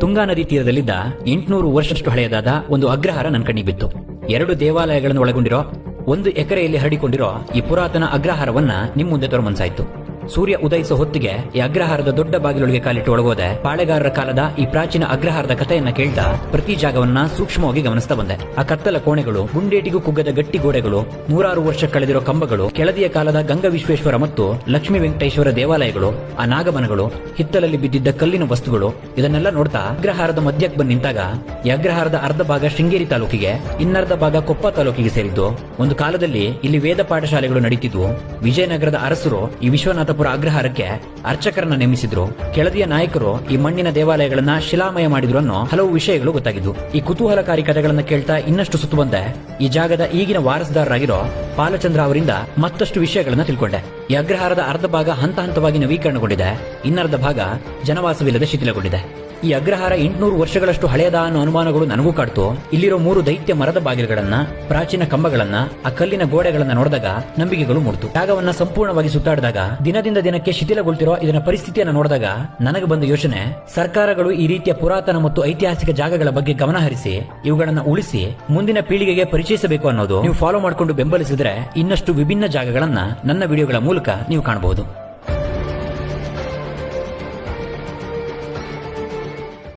ತುಂಗಾ ನದಿ ತೀರದಲ್ಲಿದ್ದ ಎಂಟುನೂರು ವರ್ಷದಷ್ಟು ಹಳೆಯದಾದ ಒಂದು ಅಗ್ರಹಾರ ನನ್ನ ಕಣ್ಣಿಗೆ ಬಿತ್ತು. ಎರಡು ದೇವಾಲಯಗಳನ್ನು ಒಳಗೊಂಡಿರೋ, ಒಂದು ಎಕರೆಯಲ್ಲಿ ಹರಡಿಕೊಂಡಿರೋ ಈ ಪುರಾತನ ಅಗ್ರಹಾರವನ್ನ ನಿಮ್ಮ ಮುಂದೆ ತೋರ್ಮನ್ಸಾಯ್ತು. ಸೂರ್ಯ ಉದಯಿಸೋ ಹೊತ್ತಿಗೆ ಈ ಅಗ್ರಹಾರದ ದೊಡ್ಡ ಬಾಗಿಲೊಳಗೆ ಕಾಲಿಟ್ಟು ಒಳಗೋದೆ. ಪಾಳೆಗಾರರ ಕಾಲದ ಈ ಪ್ರಾಚೀನ ಅಗ್ರಹಾರದ ಕಥೆಯನ್ನ ಕೇಳ್ತಾ ಪ್ರತಿ ಜಾಗವನ್ನ ಸೂಕ್ಷ್ಮವಾಗಿ ಗಮನಿಸ್ತಾ ಬಂದೆ. ಆ ಕತ್ತಲ ಕೋಣೆಗಳು, ಗುಂಡೇಟಿಗೂ ಕುಗ್ಗದ ಗಟ್ಟಿ ಗೋಡೆಗಳು, ನೂರಾರು ವರ್ಷ ಕಳೆದಿರೋ ಕಂಬಗಳು, ಕೆಳದಿಯ ಕಾಲದ ಗಂಗ ವಿಶ್ವೇಶ್ವರ ಮತ್ತು ಲಕ್ಷ್ಮೀ ವೆಂಕಟೇಶ್ವರ ದೇವಾಲಯಗಳು, ಆ ನಾಗಮನಗಳು, ಹಿತ್ತಲಲ್ಲಿ ಬಿದ್ದಿದ್ದ ಕಲ್ಲಿನ ವಸ್ತುಗಳು, ಇದನ್ನೆಲ್ಲ ನೋಡ್ತಾ ಅಗ್ರಹಾರದ ಮಧ್ಯಕ್ಕೆ ಬಂದು ನಿಂತಾಗ ಈ ಅಗ್ರಹಾರದ ಅರ್ಧ ಭಾಗ ಶೃಂಗೇರಿ ತಾಲೂಕಿಗೆ, ಇನ್ನರ್ಧ ಭಾಗ ಕೊಪ್ಪ ತಾಲೂಕಿಗೆ ಸೇರಿದ್ದು. ಒಂದು ಕಾಲದಲ್ಲಿ ಇಲ್ಲಿ ವೇದ ಪಾಠಶಾಲೆಗಳು ನಡೀತಿದ್ವು. ವಿಜಯನಗರದ ಅರಸರು ಈ ವಿಶ್ವನಾಥಪುರ ಅಗ್ರಹಾರಕ್ಕೆ ಅರ್ಚಕರನ್ನ ನೇಮಿಸಿದ್ರು. ಕೆಳದಿಯ ನಾಯಕರು ಈ ಮಣ್ಣಿನ ದೇವಾಲಯಗಳನ್ನ ಶಿಲಾಮಯ ಮಾಡಿದ್ರು ಅನ್ನೋ ಹಲವು ವಿಷಯಗಳು ಗೊತ್ತಾಗಿದ್ದು, ಈ ಕುತೂಹಲಕಾರಿ ಕಥೆಗಳನ್ನ ಕೇಳ್ತಾ ಇನ್ನಷ್ಟು ಸುತ್ತುವಂತೆ ಈ ಜಾಗದ ಈಗಿನ ವಾರಸದಾರರಾಗಿರೋ ಪಾಲಚಂದ್ರ ಅವರಿಂದ ಮತ್ತಷ್ಟು ವಿಷಯಗಳನ್ನ ತಿಳ್ಕೊಂಡೆ. ಈ ಅಗ್ರಹಾರದ ಅರ್ಧ ಭಾಗ ಹಂತ ಹಂತವಾಗಿ ನವೀಕರಣಗೊಂಡಿದೆ, ಇನ್ನರ್ಧ ಭಾಗ ಜನವಾಸವಿಲ್ಲದೆ ಶಿಥಿಲಗೊಂಡಿದೆ. ಈ ಅಗ್ರಹಾರ ಎಂಟುನೂರು ವರ್ಷಗಳಷ್ಟು ಹಳೆಯದ ಅನ್ನೋ ಅನುಮಾನಗಳು ನನಗೂ ಕಾಡ್ತು. ಇಲ್ಲಿರೋ ಮೂರು ದೈತ್ಯ ಮರದ ಬಾಗಿಲುಗಳನ್ನ, ಪ್ರಾಚೀನ ಕಂಬಗಳನ್ನ, ಆ ಕಲ್ಲಿನ ಗೋಡೆಗಳನ್ನ ನೋಡಿದಾಗ ನಂಬಿಕೆಗಳು ಮೂಡ್ತು. ಜಾಗವನ್ನ ಸಂಪೂರ್ಣವಾಗಿ ಸುತ್ತಾಡಿದಾಗ, ದಿನದಿಂದ ದಿನಕ್ಕೆ ಶಿಥಿಲಗೊಳ್ತಿರೋ ಇದರ ಪರಿಸ್ಥಿತಿಯನ್ನ ನೋಡಿದಾಗ ನನಗೆ ಬಂದ ಯೋಚನೆ, ಸರ್ಕಾರಗಳು ಈ ರೀತಿಯ ಪುರಾತನ ಮತ್ತು ಐತಿಹಾಸಿಕ ಜಾಗಗಳ ಬಗ್ಗೆ ಗಮನ ಹರಿಸಿ, ಇವುಗಳನ್ನ ಉಳಿಸಿ, ಮುಂದಿನ ಪೀಳಿಗೆಗೆ ಪರಿಚಯಿಸಬೇಕು ಅನ್ನೋದು ನೀವು ಫಾಲೋ ಮಾಡಿಕೊಂಡು ಬೆಂಬಲಿಸಿದ್ರೆ ಇನ್ನಷ್ಟು ವಿಭಿನ್ನ ಜಾಗಗಳನ್ನ ನನ್ನ ವಿಡಿಯೋಗಳ ಮೂಲಕ ನೀವು ಕಾಣಬಹುದು.